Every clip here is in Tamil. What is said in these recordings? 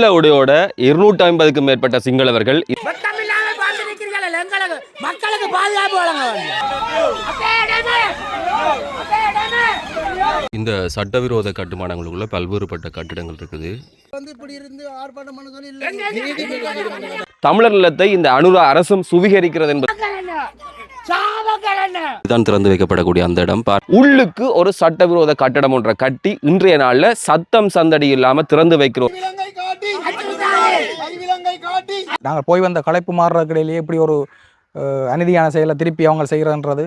வெள்ள உடையோட இருநூற்றி ஐம்பதுக்கும் மேற்பட்ட சிங்களவர்கள் மக்களுக்கு பாதுகாப்பு வழங்க இந்த சட்டவிரோத கட்டுமானங்களுக்குள்ள பல்வேறுபட்ட கட்டிடங்கள் இருக்குது. தமிழர் நிலத்தை இந்த அனுரா அரசும் சுவீகரிக்கிறது என்பது தான் திறந்து வைக்கப்படக்கூடிய அந்த இடம். உள்ளுக்கு ஒரு சட்டவிரோத கட்டடம் ஒன்றை கட்டி இன்றைய நாள்ல சத்தம் சந்தடி இல்லாம திறந்து வைக்கிறோம். விலங்கை காட்டி. விலங்கை காட்டி. நாங்கள் போய் வந்த களைப்பு மாறுறதுக்கிடையிலேயே இப்படி ஒரு அஹ், அநீதியான செயலை திருப்பி அவங்க செய்கிறன்றது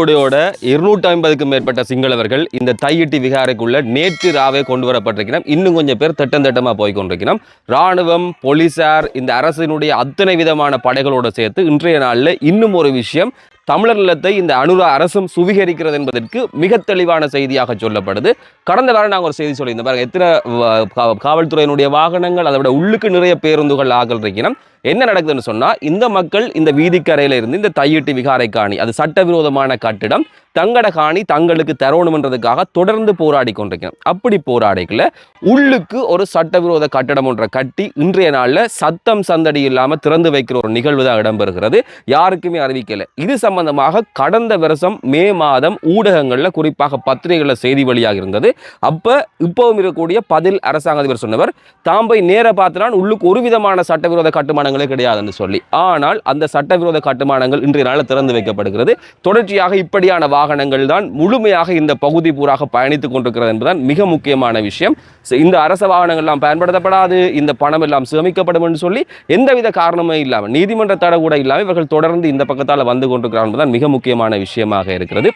உடையோட இருநூற்றி ஐம்பதுக்கும் மேற்பட்ட சிங்களவர்கள் இந்த தையிட்டி விகாரைக்குள்ள நேற்று ராவே கொண்டு வரப்பட்டிருக்கிறோம் இன்னும் கொஞ்சம் பேர் திட்டம் திட்டமா போய் கொண்டிருக்கிறோம். ராணுவம் போலீசார் இந்த அரசினுடைய அத்தனை விதமான படைகளோடு சேர்த்து இன்றைய நாளில் இன்னும் ஒரு விஷயம் தமிழர் நிலத்தை இந்த அனுரா அரசும் சுவீகரிக்கிறது என்பதற்கு மிக தெளிவான செய்தியாக சொல்லப்படுது. கடந்த வாரம் நாங்கள் ஒரு செய்தி சொல்லியிருந்தோம். பாருங்க எத்தனை காவல்துறையினுடைய வாகனங்கள் அதை விட உள்ளுக்கு நிறைய பேருந்துகள் ஆகல் இருக்கணும் என்ன நடக்குதுன்னு சொன்னா இந்த மக்கள் இந்த வீதிக்கரையில இருந்து இந்த தையிட்டு விகாரை காணி அது சட்டவிரோதமான கட்டிடம். தங்கட காணி தங்களுக்கு தரணுமன்றதுக்காக தொடர்ந்து போராடி கொண்டிருக்கிறோம் அப்படி போராடிக்கல உள்ளுக்கு ஒரு சட்டவிரோத கட்டடம் ஒன்றை கட்டி இன்றைய நாளில் சத்தம் சந்தடி இல்லாமல் திறந்து வைக்கிற ஒரு நிகழ்வு தான் இடம்பெறுகிறது. யாருக்குமே அறிவிக்கலை. இது சம்பந்தமாக கடந்த வருஷம் மே மாதம் ஊடகங்களில் குறிப்பாக பத்திரிகைகளில் செய்தி வழியாக இருந்தது. அப்போ இப்போவும் இருக்கக்கூடிய பதில் அரசாங்க அதிபர் சொன்னவர் தாம் போய் நேர பார்த்தினால் உள்ளுக்கு ஒரு விதமான சட்டவிரோத கட்டுமானங்களே கிடையாதுன்னு சொல்லி. ஆனால் அந்த சட்டவிரோத கட்டுமானங்கள் இன்றைய நாளில் திறந்து வைக்கப்படுகிறது. தொடர்ச்சியாக இப்படியான வாகனங்கள் தான் முழுமையாக இந்த பகுதி பூராக பயணித்துக் கொண்டிருக்கிறது என்பதுதான் மிக முக்கியமான விஷயம். இந்த அரச வாகனங்கள்லாம் பயன்படுத்தப்படாது இந்த பணம் எல்லாம் சேமிக்கப்படும் என்று சொல்லி எந்தவித காரணமே இல்லாமல் நீதிமன்ற தடை கூட இல்லாமல் இவர்கள் தொடர்ந்து இந்த பக்கத்தால் வந்து கொண்டிருக்கிறார் என்பதுதான் மிக முக்கியமான விஷயமாக இருக்கிறது.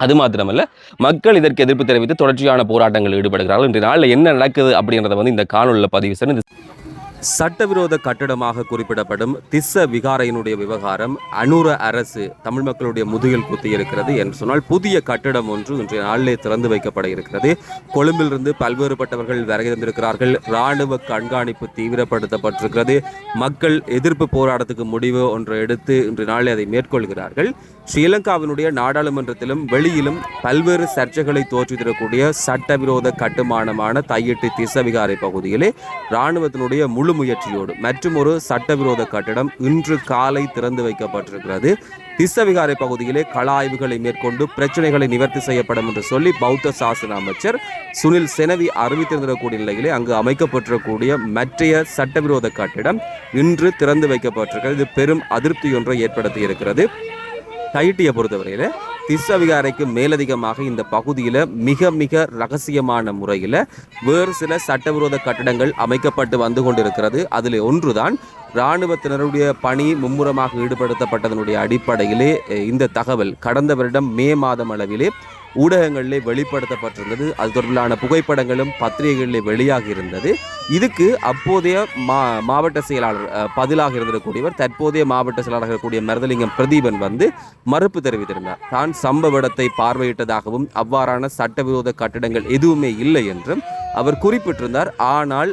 அது மாத்திரமல்ல மக்கள் இதற்கு எதிர்ப்பு தெரிவித்து தொடர்ச்சியான போராட்டங்களில் ஈடுபடுகிறார்கள். இன்றைய நாளில் என்ன நடக்குது அப்படின்றத வந்து இந்த காணொலியில் பதிவு செய்யணும் சட்டவிரோத கட்டடமாக குறிப்பிடப்படும் திஸ்ஸ விகாரையினுடைய விவகாரம் அனுர அரசு தமிழ் மக்களுடைய முதுகில் குத்தியிருக்கிறது என்று சொன்னால் புதிய கட்டடம் ஒன்று இன்றைய நாளிலே திறந்து வைக்கப்பட இருக்கிறது. கொழும்பிலிருந்து பல்வேறுபட்டவர்கள் வருகை தந்திருக்கிறார்கள் இராணுவ கண்காணிப்பு தீவிரப்படுத்தப்பட்டிருக்கிறது. மக்கள் எதிர்ப்பு போராட்டத்துக்கு முடிவு ஒன்றை எடுத்து இன்றைய நாளில் அதை மேற்கொள்கிறார்கள். ஸ்ரீலங்காவினுடைய நாடாளுமன்றத்திலும் வெளியிலும் பல்வேறு சர்ச்சைகளை தோற்றுவித்திடக்கூடிய சட்டவிரோத கட்டுமானமான தையிட்டு திசவிகாரை பகுதியிலே இராணுவத்தினுடைய முழு முயற்சியோடு மற்றும் ஒரு சட்டவிரோத கட்டடம் இன்று காலை திறந்து வைக்கப்பட்டிருக்கிறது. திசவிகாரை பகுதியிலே கள ஆய்வுகளை மேற்கொண்டு பிரச்சனைகளை நிவர்த்தி செய்யப்படும் என்று சொல்லி பௌத்த சாசன அமைச்சர் சுனில் செனவி அறிவித்திருந்திருக்கூடிய நிலையிலே அங்கு அமைக்கப்பட்டிருக்கக்கூடிய மற்றைய சட்டவிரோத கட்டிடம் இன்று திறந்து வைக்கப்பட்டிருக்கிறது. இது பெரும் அதிருப்தி ஒன்றை ஏற்படுத்தி இருக்கிறது. டைட்டியை பொறுத்தவரையில் திஸ்ஸவிகாரைக்கு மேலதிகமாக இந்த பகுதியில் மிக மிக ரகசியமான முறையில் வேறு சில சட்டவிரோத கட்டடங்கள் அமைக்கப்பட்டு வந்து கொண்டிருக்கிறது. அதில் ஒன்றுதான் இராணுவத்தினருடைய பணி மும்முரமாக ஈடுபடுத்தப்பட்டதனுடைய அடிப்படையிலே இந்த தகவல் கடந்த வருடம் மே மாதம் அளவிலே ஊடகங்களிலே வெளிப்படுத்தப்பட்டிருந்தது. அது தொடர்பிலான புகைப்படங்களும் பத்திரிகைகளிலே வெளியாகி இருந்தது. இதுக்கு அப்போதைய மா மாவட்ட செயலாளர் பதிலாக இருந்திருக்கக்கூடியவர் தற்போதைய மாவட்ட செயலாளராக இருக்கக்கூடிய மருதலிங்கம் பிரதீபன் வந்து மறுப்பு தெரிவித்திருந்தார். தான் சம்பவ இடத்தை பார்வையிட்டதாகவும் அவ்வாறான சட்டவிரோத கட்டிடங்கள் எதுவுமே இல்லை என்றும் அவர் குறிப்பிட்டிருந்தார். ஆனால்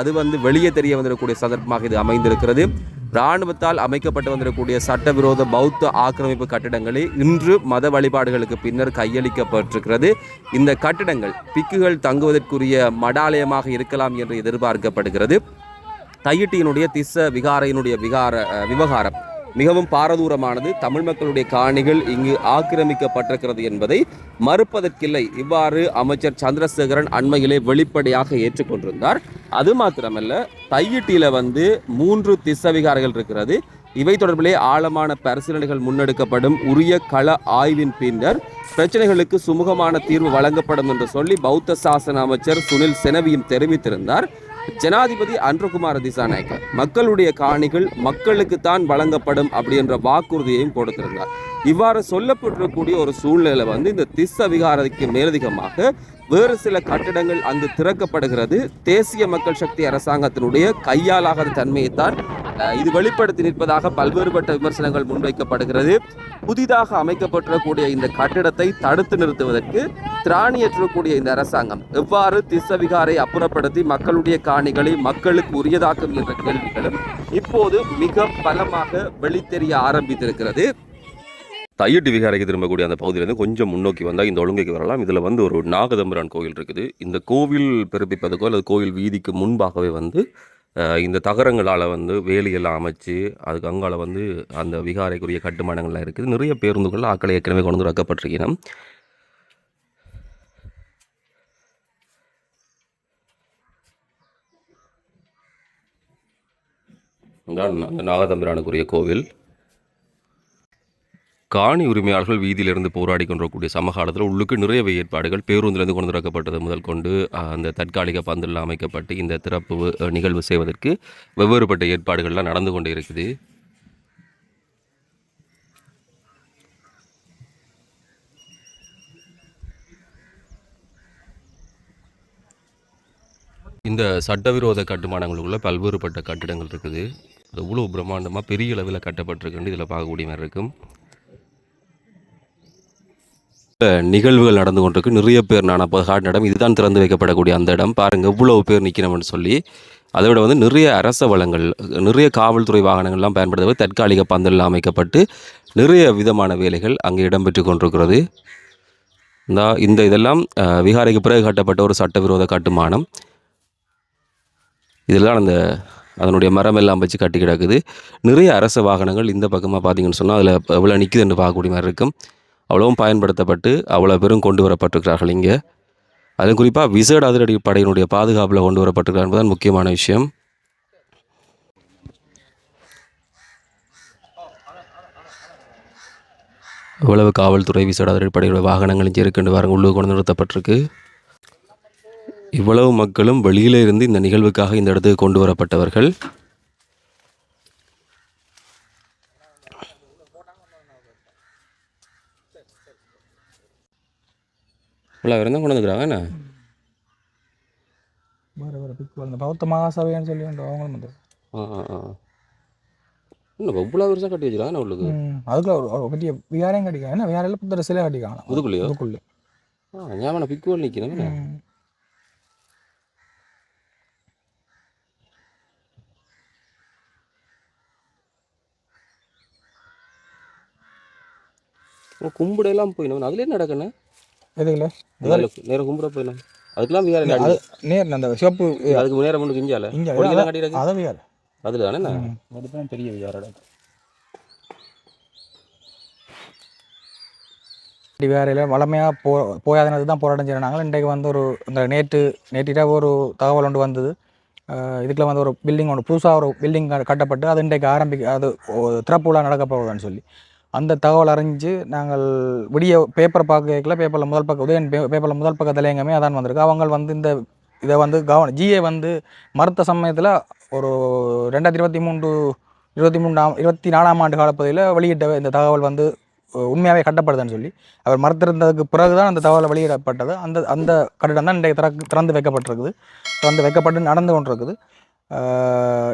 அது வந்து வெளியே தெரிய வந்திருக்கக்கூடிய சந்தர்ப்பமாக இது அமைந்திருக்கிறது. இராணுவத்தால் அமைக்கப்பட்டு வந்திருக்கக்கூடிய சட்டவிரோத பௌத்த ஆக்கிரமிப்பு கட்டிடங்களை இன்று மத வழிபாடுகளுக்கு பின்னர் கையளிக்கப்பட்டிருக்கிறது. இந்த கட்டிடங்கள் பிக்குகள் தங்குவதற்குரிய மடாலயமாக இருக்கலாம் என்று எதிர்பார்க்கப்படுகிறது. தையிட்டியினுடைய திஸ்ஸ விகாரையினுடைய விகார விவகாரம் மிகவும் பாரதூரமானது. தமிழ் மக்களுடைய காணிகள் இங்கு ஆக்கிரமிக்கப்பட்டிருக்கிறது என்பதை மறுப்பதற்கில்லை. இவ்வாறு அமைச்சர் சந்திரசேகரன் அண்மையிலே வெளிப்படையாக ஏற்றுக்கொண்டிருந்தார். அது மாத்திரமல்ல தையிட்டியில் வந்து மூன்று திசவிகாரங்கள் இருக்கிறது. இவை தொடர்பிலே ஆழமான பரிசீலனைகள் முன்னெடுக்கப்படும் உரிய கள ஆய்வின் பின்னர் பிரச்சனைகளுக்கு சுமூகமான தீர்வு வழங்கப்படும் என்று சொல்லி பௌத்த சாசன அமைச்சர் சுனில் செனவியும் தெரிவித்திருந்தார். ஜனாதிபதி அன்றகுமார திசாநாயக்க மக்களுடைய காணிகள் மக்களுக்கு தான் வழங்கப்படும் அப்படின்ற வாக்குறுதியையும் கொடுத்திருந்தார். இவ்வாறு சொல்லப்பட்டிருக்கக்கூடிய ஒரு சூழ்நிலை வந்து இந்த திஸ்ஸ விகாரத்துக்கு மேலதிகமாக வேறு சில கட்டிடங்கள் அங்கு திறக்கப்படுகிறது. தேசிய மக்கள் சக்தி அரசாங்கத்தினுடைய கையாலாகாத தன்மையைத்தான் இது வெளிப்படுத்தி நிற்பதாக பல்வேறுபட்ட விமர்சனங்கள் முன்வைக்கப்படுகிறது. புதிதாக அமைக்கப்பட்டிருக்கக்கூடிய இந்த கட்டிடத்தை தடுத்து நிறுத்துவதற்கு திராணியற்றக்கூடிய இந்த அரசாங்கம் எவ்வாறு திசவிகாரை அப்புறப்படுத்தி மக்களுடைய காணிகளை மக்களுக்கு உரியதாக்கும் என்ற கேள்விகளும் இப்போது மிக பலமாக வெளித்தெரிய ஆரம்பித்திருக்கிறது. தையட்டு விகாரைக்கு திரும்பக்கூடிய அந்த பகுதியிலேருந்து கொஞ்சம் முன்னோக்கி வந்தால் இந்த ஒழுங்கைக்கு வரலாம். இதில் வந்து ஒரு நாகதம்பிரான் கோயில் இருக்குது. இந்த கோவில் பிறப்பிப்பதுக்கோ அல்லது கோவில் வீதிக்கு முன்பாகவே வந்து இந்த தகரங்களால் வந்து வேலியெல்லாம் அமைச்சு அதுக்கு அங்கால வந்து அந்த விகாரைக்குரிய கட்டுமானங்கள்லாம் இருக்குது. நிறைய பேருந்துகள் ஆக்களை ஏற்கனவே கொண்டு வந்து வைக்கப்பட்டிருக்கணும் அந்த நாகதம்பிரானுக்குரிய கோவில். காணி உரிமையாளர்கள் வீதியிலிருந்து போராடி கொண்டிருக்கக்கூடிய சமகாலத்தில் உள்ளுக்கு நிறைய ஏற்பாடுகள் பேருந்திலிருந்து கொண்டு வரப்பட்டது முதல் கொண்டு அந்த தற்காலிக பந்தில் அமைக்கப்பட்டு இந்த திறப்பு நிகழ்வு செய்வதற்கு வெவ்வேறுபட்ட ஏற்பாடுகள்லாம் நடந்து கொண்டு இருக்குது. இந்த சட்டவிரோத கட்டுமானங்களுக்குள்ள பல்வேறுபட்ட கட்டிடங்கள் இருக்குது. அது இவ்வளோ பிரம்மாண்டமாக பெரிய அளவில் கட்டப்பட்டிருக்குன்னு இதில் பார்க்கக்கூடிய மாதிரி இருக்கும். நிகழ்வுகள் நடந்து கொண்டிருக்கு. நிறைய பேர் நான் அப்போ காட்டின இடம். இதுதான் திறந்து வைக்கப்படக்கூடிய அந்த இடம். பாருங்கள் இவ்வளவு பேர் நிற்கணும்னு சொல்லி. அதை விட வந்து நிறைய அரச வளங்கள் நிறைய காவல்துறை வாகனங்கள்லாம் பயன்படுத்தவே தற்காலிக பந்தல் அமைக்கப்பட்டு நிறைய விதமான வேலைகள் அங்கே இடம்பெற்று கொண்டிருக்கிறது. இந்த இந்த இதெல்லாம் விகாரைக்கு பிறகு கட்டப்பட்ட ஒரு சட்டவிரோத கட்டுமானம். இதெல்லாம் அந்த அதனுடைய மரம் எல்லாம் வச்சு கட்டி கிடக்குது. நிறைய அரச வாகனங்கள் இந்த பக்கமாக பார்த்தீங்கன்னு சொன்னால் அதில் எவ்வளோ நிற்குதுன்னு பார்க்கக்கூடிய மாதிரி இருக்கும். அவ்வளவும் பயன்படுத்தப்பட்டு அவ்வளோ பேரும் கொண்டு வரப்பட்டிருக்கிறார்கள் இங்கே. அதுவும் குறிப்பாக விசேட அதிரடி படையினுடைய பாதுகாப்பில் கொண்டு வரப்பட்டிருக்கிறார் என்பதுதான் முக்கியமான விஷயம். இவ்வளவு காவல்துறை விசேட அதிரடி படையுடைய வாகனங்கள் இங்கே இருக்குன்னு பாருங்க உள்ளே கொண்டு நிறுத்தப்பட்டிருக்கு. இவ்வளவு மக்களும் வெளியில இருந்து இந்த நிகழ்வுக்காக இந்த இடத்துக்கு கொண்டு வரப்பட்டவர்கள். இவ்வளோ இருந்தால் கொண்டு வந்துக்கிறாங்க என்ன வேறு வேறு பிக்கு அந்த பௌத்த மகாசபைன்னு சொல்லி உண்டு அவங்களும் வந்து ஆ ஆ ஆ. இன்னும் இவ்வளோ வருஷம் கட்டி வச்சுக்கிறாங்க என்ன உள்ளுக்கு? அதுக்குள்ள ஒரு பெரிய விகாரையும் கட்டிக்காங்க என்ன விகாரையில் புத்தர சிலை கட்டிக்காங்க இதுக்குள்ளேயோ அதுக்குள்ளே. ஆ ஞாபகம் பிக்குவல் நிற்கிறேன். கும்பிடெல்லாம் போயிடும் அதுலேயே நடக்கணும் எதுக்குல நேரம் கும்பிட போயிடலாம் அதுக்கெல்லாம் அது நேரில் அந்த சிவப்பு அதுக்கு நேரம் முன்னுக்கு இஞ்சால இங்கே கட்டியிருக்கு அதை விகாரை அதில் தானே அதுதான் பெரிய விகாரோட வேறையில் வளமையாக போ போயாதனது தான் போராட்டம் செய்கிறாங்க இன்றைக்கு வந்து ஒரு இந்த நேற்று நேற்றிட்டாக ஒரு தகவல் ஒன்று வந்தது. இதுக்குள்ள வந்து ஒரு பில்டிங் ஒன்று புதுசாக ஒரு பில்டிங் கட்டப்பட்டு அது இன்றைக்கு ஆரம்பிக்க அது ஒ- திறப்பு விழா நடக்க போகுதுன்னு சொல்லி. அந்த தகவல் அறிஞ்சு நாங்கள் விடிய பேப்பர் பார்க்கல பேப்பரில் முதல் பக்கம் உதயன் பே பேப்பரில் முதல் பக்கத்தில் எங்கேயுமே அதான் வந்திருக்கு. அவங்க வந்து இந்த இதை வந்து கவன ஜிஏ வந்து மறுத்த சமயத்தில் ஒரு ரெண்டாயிரத்தி இருபத்தி மூன்று இருபத்தி மூணாம் இருபத்தி நாலாம் ஆண்டு காலப்பகுதியில் வெளியிட்ட இந்த தகவல் வந்து உண்மையாகவே கட்டப்படுதுன்னு சொல்லி. அவர் மறுத்திருந்ததுக்கு பிறகு தான் அந்த தகவலை வெளியிடப்பட்டது. அந்த அந்த கட்டிடம் தான் இன்றைக்கு திறக்கு திறந்து வைக்கப்பட்டிருக்குது. திறந்து வைக்கப்பட்டு நடந்து கொண்டிருக்குது.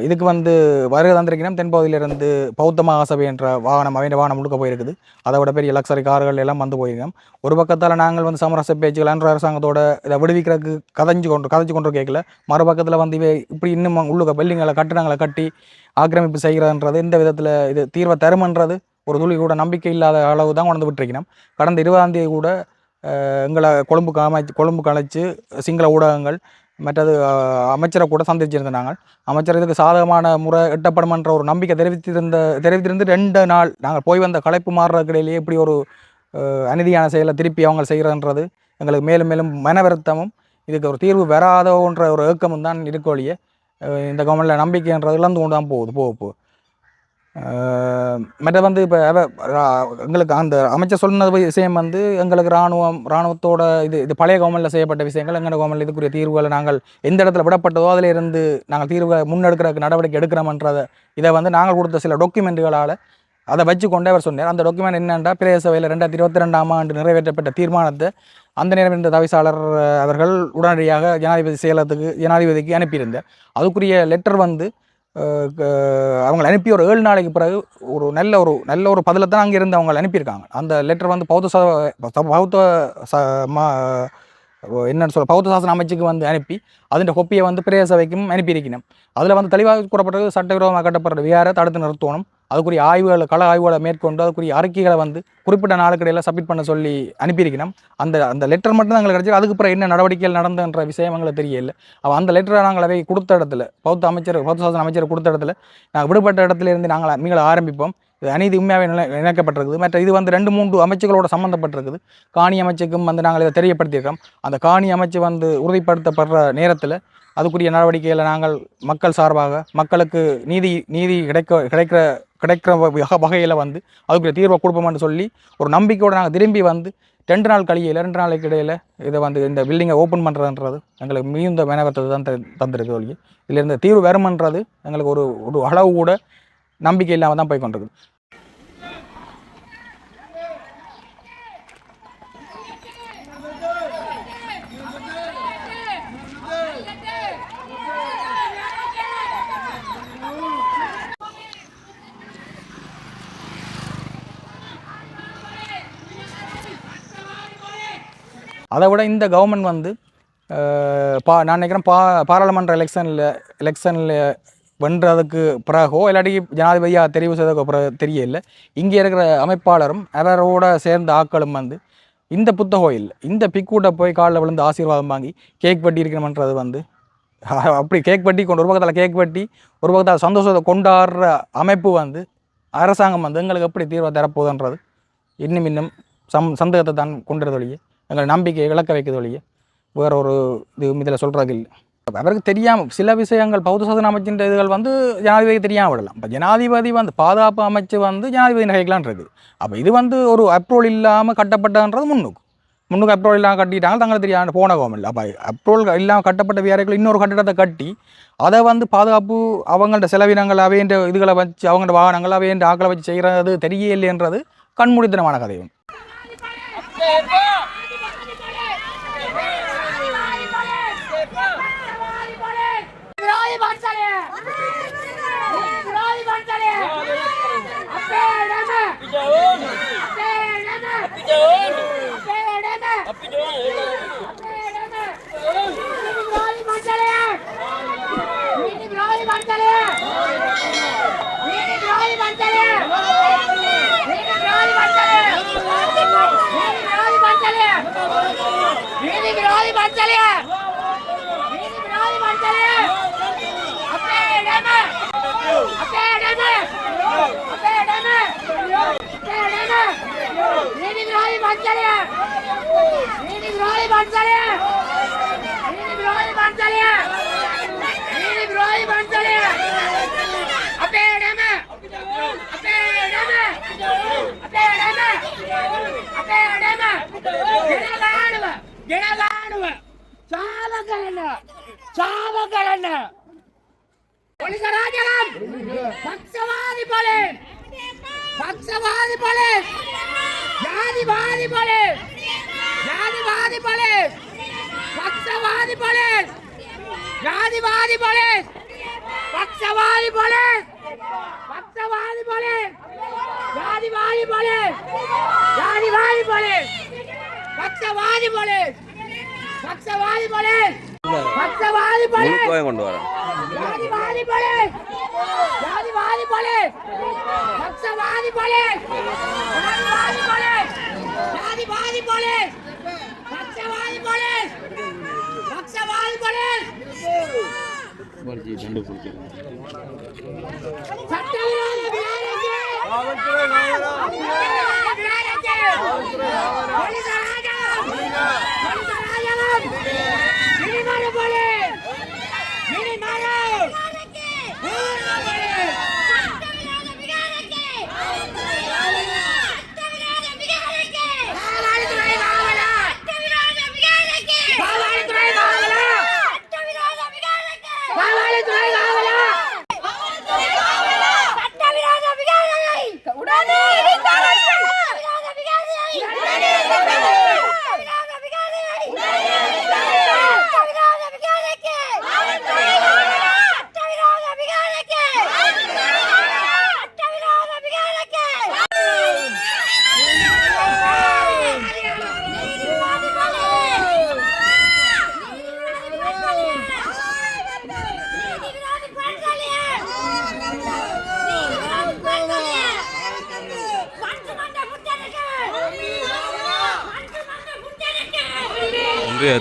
இதுக்கு வந்து வருகை தந்திருக்கணும் தென்பகுதியிலிருந்து பௌத்த மகாசபை என்ற வாகனம் அவன் வாகனம் முழுக்க போயிருக்குது. அதை விட பெரிய லக்ஸரி கார்கள் எல்லாம் வந்து போயிருக்கோம். ஒரு பக்கத்தில் நாங்கள் வந்து சமரச பேச்சுகள் அன்ற அரசாங்கத்தோட இதை விடுவிக்கிறதுக்கு கதைஞ்சு கொண்டு கதைச்சு கொண்டு கேட்கல. மறுபக்கத்தில் வந்து இவை இப்படி இன்னும் உள்ளுக்க பில்டிங்களை கட்டிடங்களை கட்டி ஆக்கிரமிப்பு செய்கிறதுன்றது எந்த விதத்தில் இது தீர்வை தருமன்றது ஒரு துளி கூட நம்பிக்கை இல்லாத அளவு தான் கொண்டு விட்டுருக்கணும் கடந்த இருபதாம் தேதி கூட எங்களை கொழும்புக்கு அமைச்சு கொழும்புக்கு அழைச்சு சிங்கள ஊடகங்கள் மற்றது அமைச்சரை கூட சந்திச்சிருந்தாங்க. அமைச்சர் இதுக்கு சாதகமான முறை எட்டப்படுமன்ற ஒரு நம்பிக்கை தெரிவித்திருந்த தெரிவித்திருந்து ரெண்டு நாள் நாங்கள் போய் வந்த களைப்பு மாறுறதுக்கிடையிலேயே இப்படி ஒரு அநீதியான செயலை திருப்பி அவங்க செய்கிறன்றது எங்களுக்கு மேலும் மேலும் மன வருத்தமும் இதுக்கு ஒரு தீர்வு வராதோன்ற ஒரு ஏக்கமும் தான் இருக்கொழிய இந்த கவர்மெண்ட்டில் நம்பிக்கைன்றது இழந்து கொண்டு தான் போகுது போக போகுது. மற்ற வந்து இப்போ எங்களுக்கு அந்த அமைச்சர் சொன்ன விஷயம் வந்து எங்களுக்கு இராணுவம் இராணுவத்தோட இது இது பழைய கவர்மெண்ட்டில் செய்யப்பட்ட விஷயங்கள் எங்கள் கவர்மெண்ட் இதுக்குரிய தீர்வுகளை நாங்கள் எந்த இடத்துல விடப்பட்டதோ அதில் இருந்து நாங்கள் தீர்வுகளை முன்னெடுக்கிறதுக்கு நடவடிக்கை எடுக்கிறோம்ன்றதை இதை வந்து நாங்கள் கொடுத்த சில டாக்குமெண்ட்டுகளால் அதை வச்சு கொண்டே அவர் சொன்னார். அந்த டாக்குமெண்ட் என்னென்றால் பிரதேச சபையில் ரெண்டாயிரத்தி இருபத்தி ரெண்டாம் ஆண்டு நிறைவேற்றப்பட்ட தீர்மானத்தை அந்த நேரம் இருந்த தவிசாளர் அவர்கள் உடனடியாக ஜனாதிபதி செயலத்துக்கு ஜனாதிபதிக்கு அனுப்பியிருந்தார். அதுக்குரிய லெட்டர் வந்து அவங்களை அனுப்பி ஒரு ஏழு நாளைக்கு பிறகு ஒரு நல்ல ஒரு நல்ல ஒரு பதிலை தான் அங்கே இருந்து அவங்க அனுப்பியிருக்காங்க. அந்த லெட்டர் வந்து பௌத்த ச பௌத்த ச மா என்னன்னு சொல்ல பௌத்த சாசன அமைச்சுக்கு வந்து அனுப்பி அதன் கொப்பியை வந்து பிரேசவைக்கும் அனுப்பியிருக்கணும். அதில் வந்து தெளிவாக கூறப்பட்டது சட்டவிரோதமாக கட்டப்படுற விகாரை தடுத்து நிறுத்தணும். அதுக்குரிய ஆய்வுகளை கள ஆய்வுகளை மேற்கொண்டு அதுக்குரிய அறிக்கைகளை வந்து குறிப்பிட்ட நாளுக்கிடையில் சப்மிட் பண்ண சொல்லி அனுப்பியிருக்கணும். அந்த அந்த லெட்டர் மட்டும் தான் எங்களுக்கு கிடச்சி அதுக்கு அப்புறம் என்ன நடவடிக்கைகள் நடந்தன்ற விஷயம் எங்களுக்கு தெரியல. அவள் அந்த லெட்டரை நாங்கள் அவை கொடுத்த இடத்துல பௌத்த அமைச்சர் பௌத்த சாசன அமைச்சர் கொடுத்த இடத்துல நாங்கள் விடுபட்ட இடத்துல இருந்து நாங்கள் மீள ஆரம்பிப்போம். இது அநீதி உண்மையாகவே நிலை இணைக்கப்பட்டிருக்குது மற்ற இது வந்து ரெண்டு மூன்று அமைச்சுகளோட சம்மந்தப்பட்டிருக்குது காணி அமைச்சுக்கும் வந்து நாங்கள் இதை தெரியப்படுத்தியிருக்கோம். அந்த காணி அமைச்சு வந்து உறுதிப்படுத்தப்படுற நேரத்தில் அதுக்குரிய நடவடிக்கைகளை நாங்கள் மக்கள் சார்பாக மக்களுக்கு நீதி நீதி கிடைக்க கிடைக்கிற கிடைக்கிற வக வகையில் வந்து அதுக்குரிய தீர்வை கொடுப்போம்னு சொல்லி ஒரு நம்பிக்கையோடு நாங்கள் திரும்பி வந்து ரெண்டு நாள் கழியில் ரெண்டு நாளைக்கு இடையில் இதை வந்து இந்த பில்டிங்கை ஓப்பன் பண்ணுறதுன்றது எங்களுக்கு மிகுந்த மெனவத்தை தான் த- தந்திருக்கு ஒழிய. இதில் இருந்த தீர்வு வருமன்றது எங்களுக்கு ஒரு ஒரு அளவு கூட நம்பிக்கை இல்லாமல் தான் போய் கொண்டிருக்குது அதை விட இந்த கவர்மெண்ட் வந்து பா நான் நினைக்கிறேன் பா பாராளுமன்ற எலெக்ஷனில் எலெக்ஷனில் வென்றதுக்கு பிறகோ இல்லாட்டி ஜனாதிபதியாக தெரிவு செய்ததுக்கு பிறகு தெரியல. இங்கே இருக்கிற அமைப்பாளரும் அவரோட சேர்ந்த ஆட்களும் வந்து இந்த புத்தகம் இல்லை இந்த பிக்கூட்ட போய் காலில் விழுந்து ஆசீர்வாதம் வாங்கி கேக் வெட்டி இருக்கணுமன்றது வந்து அப்படி கேக் வெட்டி கொண்டு ஒரு பக்கத்தில் கேக் வெட்டி ஒரு பக்கத்தில் சந்தோஷத்தை கொண்டாடுற அமைப்பு வந்து அரசாங்கம் வந்து எங்களுக்கு எப்படி தீர்வை தரப்போகுதுன்றது இன்னும் இன்னும் சம் சந்தேகத்தை தான் கொண்டுறது ஒழிய. எங்களை நம்பிக்கையை இழக்க வைக்கிறது ஒழிய வேற ஒரு இது இதில் சொல்கிறது இல்லை அவருக்கு தெரியாமல் சில விஷயங்கள் பௌத்த சாசன அமைச்சின் இதுகள் வந்து ஜனாதிபதி தெரியாமல் விடலாம். இப்போ ஜனாதிபதி வந்து பாதுகாப்பு அமைச்சு வந்து ஜனாதிபதி நகைக்கலான்றது இருக்குது. அப்போ இது வந்து ஒரு அப்ரூவல் இல்லாமல் கட்டப்பட்டன்றது முன்னுக்கு. முன்னுக்கு அப்ரூவல் இல்லாமல் கட்டிட்டாங்க தங்களுக்கு தெரியாமல் போன கோமல் அப்போ அப்ரூவல் இல்லாமல் கட்டப்பட்ட வியாரைகள் இன்னொரு கட்டிடத்தை கட்டி அதை வந்து பாதுகாப்பு அவங்கள்ட்ட செலவினங்கள் அவைன்ற இதுகளை வச்சு அவங்களோட வாகனங்கள் அவைன்ற ஆக்களை வச்சு செய்கிறது தெரியலைன்றது கண்மூடித்தனமான கதை ஒன்று விரோதி பாஞ்சாலே விரோதி பாஞ்சாலே அப்பே டேம அப்பே டேம அப்பே டேம அப்பே டேம விரோதி பாஞ்சாலே நீதி விரோதி பாஞ்சாலே பாஞ்சாலே நீதி விரோதி பாஞ்சாலே நீதி விரோதி பாஞ்சாலே நீதி விரோதி பாஞ்சாலே நீதி விரோதி பாஞ்சாலே அப்பே டேம அப்பே டேம அப்பே டேம அப்பே டேம நீதி விரோதி பாஞ்சாலே நீதி விரோதி பாஞ்சாலே நீதி விரோதி பாஞ்சாலே நீதி விரோதி பாஞ்சாலே அப்பே டேம அப்பே டேம அப்பே டேம அப்பே டேம ಗಿಡಗಾಡುವ ಗಿಡಗಾಡುವ ಚಾವಗಳನ್ನ ಚಾವಗಳನ್ನ ಪೊಲೀಸ Rajaram ಪಕ್ಷವಾದಿ police ಪಕ್ಷವಾದಿ police ಜಾತಿವಾದಿ police ಜಾತಿವಾದಿ police ಪಕ್ಷವಾದಿ police ಜಾತಿವಾದಿ police ಪಕ್ಷವಾದಿ police ಪಕ್ಷವಾದಿ police ಜಾತಿವಾದಿ police ಜಾತಿವಾದಿ police பக்தவாதி police பக்தவாதி போலீஸ் பக்தவாதி போலீஸ் கொண்டு வரேன். ஜாதிவாதி போலீஸ் ஜாதிவாதி போலீஸ் பக்தவாதி போலீஸ் ஜாதிவாதி போலீஸ் ஜாதிவாதி போலீஸ் பக்தவாதி போலீஸ் பக்தவாதி போலீஸ் சட்டவிரோத விகாரைக்கு. விகாரைக்கு. போலீஸ் ராஜா போலீஸ் ராஜா மினிமரு போலீஸ் மினிமரு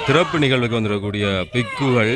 திறப்பு நிகழ்வுக்கு வந்திருக்கக்கூடிய பிக்குகள்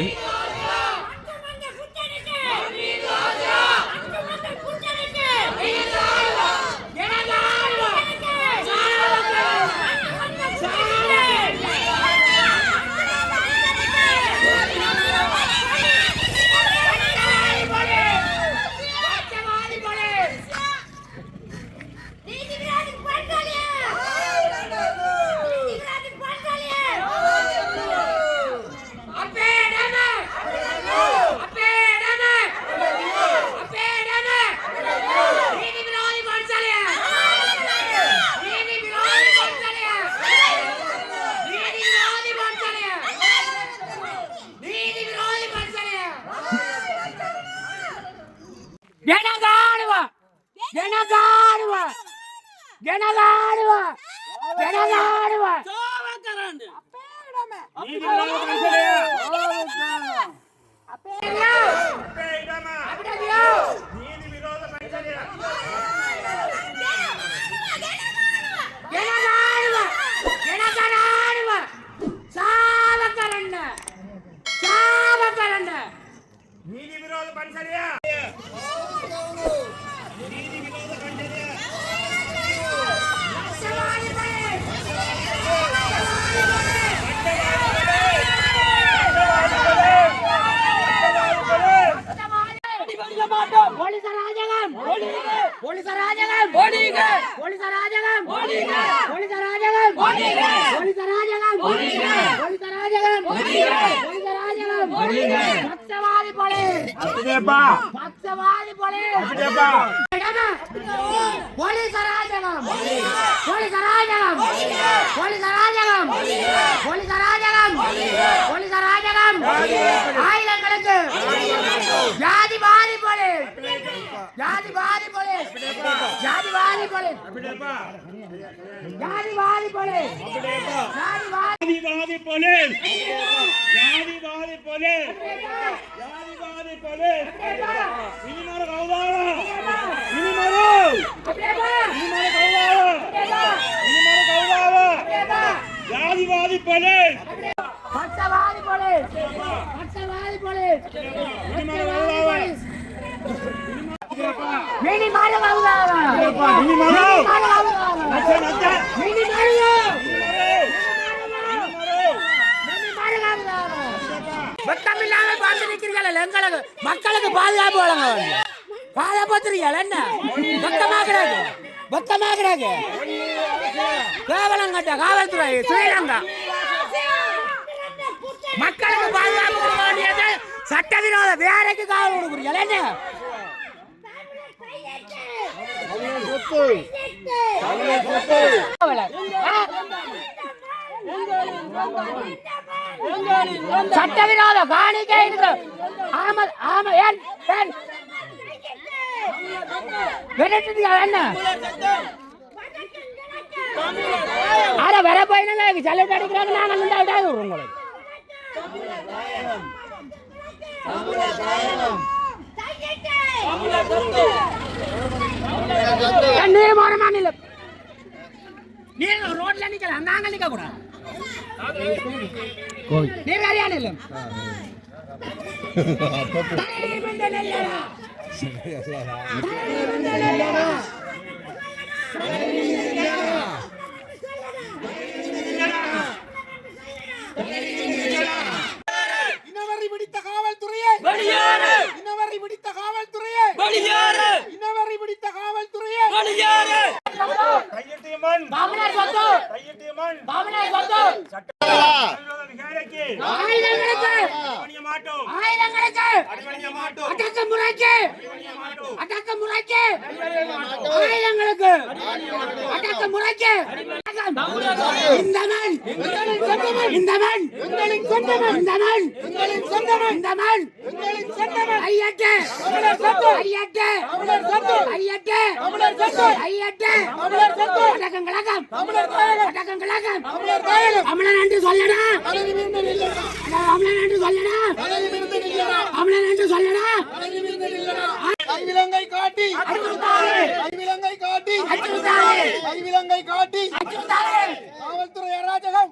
போலீஸ் ராஜகம் போலீஸ் ராஜகம் போலீஸ் ராஜகம் போலீஸ் ராஜகம் ஆயுதங்களுக்கு ஜாதிவாதி போலீஸ் ஜாதிவாதி போலீஸ் ஜாதிவாதி போலீஸ் ஜாதிவாதி போலீஸ் ஜாதிவாதி ஜாதிவாதி போலீஸ் ஜாதிவாதி போலீஸ் ஜாதிவாதி போலீஸ் இனிமர கௌதாரா இனிமர இனிமர கௌதாரா இனிமர கௌதாரா ஜாதிவாதி போலீஸ் போலீஸ். போலீஸ். போலீஸ். மினி மினி இல்லாம பார்த்து நிக்கிறீர்கள் எங்களுக்கு மக்களுக்கு பாதுகாப்பு வழங்க பாதுகாப்புறீர்கள் என்ன வெக்கமா கிடக்கு வெக்கமா கிடக்கு கேவலம் கட்ட காவல்துறை ஸ்ரீலங்கா. மக்களுக்கு பாதுகாப்பு கொடுக்க வேண்டியது சட்டவிரோத வேலைக்கு காவல் கொடுக்குறீர்கள். என்ன? சட்டவிரோத காணிக்கை ஆமா ஏன் என்ன? அட வர போயினுங்க சல்யூட் அடிக்கிறாங்க. நாங்க நின்று விடாது உங்களுக்கு. ஏன் நீர் போறமா நில்லு நீர் ரோட்ல நிக்கலாம் நாங்க நிக்க கூடாது. நீர் அறியா நில்லு. இனவரி காவல்துறையே. இனவரி பிடித்த காவல்துறையே. இனவரி பிடித்த காவல்துறையே. கையெட்டியம்மன் பாமனார் சொத்து கையெட்டியம்மன் பாமனார் சொத்து அடிபணிய மாட்டோம் ஆயுதங்களுக்கு அடிபணிய மாட்டோம் அடக்க முறைக்கு அடிபணிய மாட்டோம் அடக்க முறைக்கு ஆயுதங்களுக்கு அடக்க முறைக்கு இந்த மண் இந்த மண் இந்த மண் இந்த மண் ஐயட்டு ஐயட்டு ஐயட்டு ஐயட்டு அமலன் என்று சொல்லடா அமலன் என்று சொல்லடா அமலன் என்று சொல்லடா கைவிலங்கை காட்டி காவல்துறை அராஜகம்.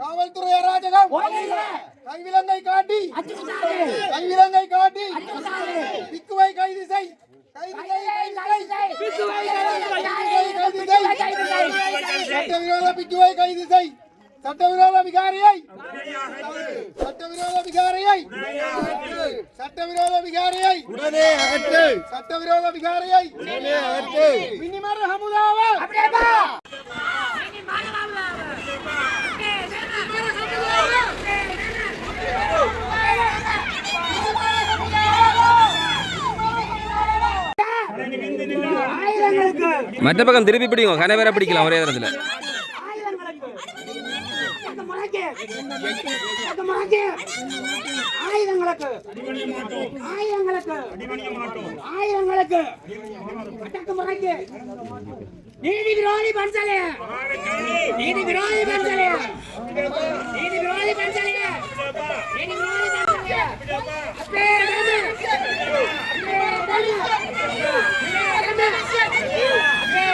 காவல்துறை அராஜகம் கைவிலங்கை காட்டி. கைவிலங்கை காட்டி. பிக்குவை கைது செய். கைது செய், கைது செய். சட்டவிரோத பிக்குவை கைது செய் சட்டவிரோத விகாரியை சட்டவிரோத விகாரியை சட்டவிரோத விகாரியை உடனே அகற்று சட்டவிரோத விகாரியை உடனே அகற்று மினிமர் ஹமுதாவா மற்ற பக்கம் திருப்பி பிடிக்கும் கனை வேற பிடிக்கலாம் ஒரே இடத்துல ஆயுதங்களுக்கு ஆயுதங்களுக்கு ஆயுதங்களுக்கு நீதி விரோதி பன்சலே நீதி விரோதி பன்சலே நீதி விரோதி பன்சலே நீதி விரோதி பன்சலே அப்பே ரமே அப்பே ரமே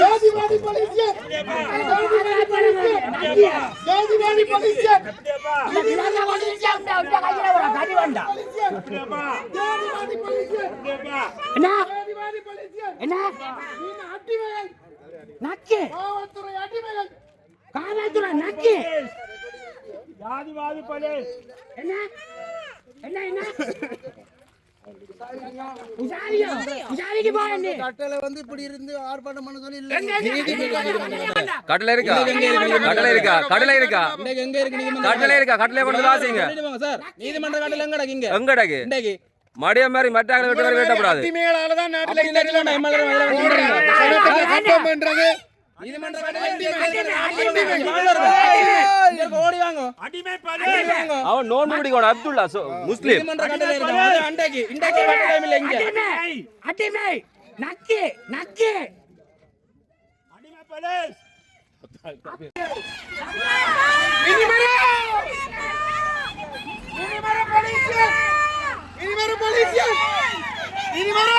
ஜாதிவாதி போலீசியர் ஜாதிவாதி போலீசியர் ஜாதிவாதி போலீசியர் என்ன ஜாதிவாதி போலீசியர் என்ன நீங்க அடிமைகள் நக்கு காவல்துறை அடிமைகள் காவல்துறை நக்கு. ஜாதிவாதி போலீஸ் என்ன? என்ன என்ன? உசாரியா உசாரிக்கு போறேன் கட்டளை வந்து இப்படி இருந்து ஆர்ப்பாட்டம் பண்ண சொல்லி இல்ல. கடலை இருக்கா? கடலை இருக்கா? கடலை இருக்கா? எங்க கடலை இருக்கா? கடலை கொண்டு வாசிங்க. சார் நீதிமன்ற காட்டில் எங்க இங்க? எங்கடக்கு இன்றைக்கு மடிய மாதிரி மட்டாங்களை விட்டு நீதிமன்ற ஓடி வாங்க. அடிமை போலீஸ் அவன் நோன்பு பிடிக்கணும் அப்துல்லா சோ முஸ்லீம். நீதிமன்ற காட்டில் இருக்காங்க அது அன்றைக்கு. இன்றைக்கு டைம் இல்ல இங்க. அடிமை. அடிமை. நக்கு நக்கு. அடிமை போலீஸ். இனிமர போலீசியர் இனிமர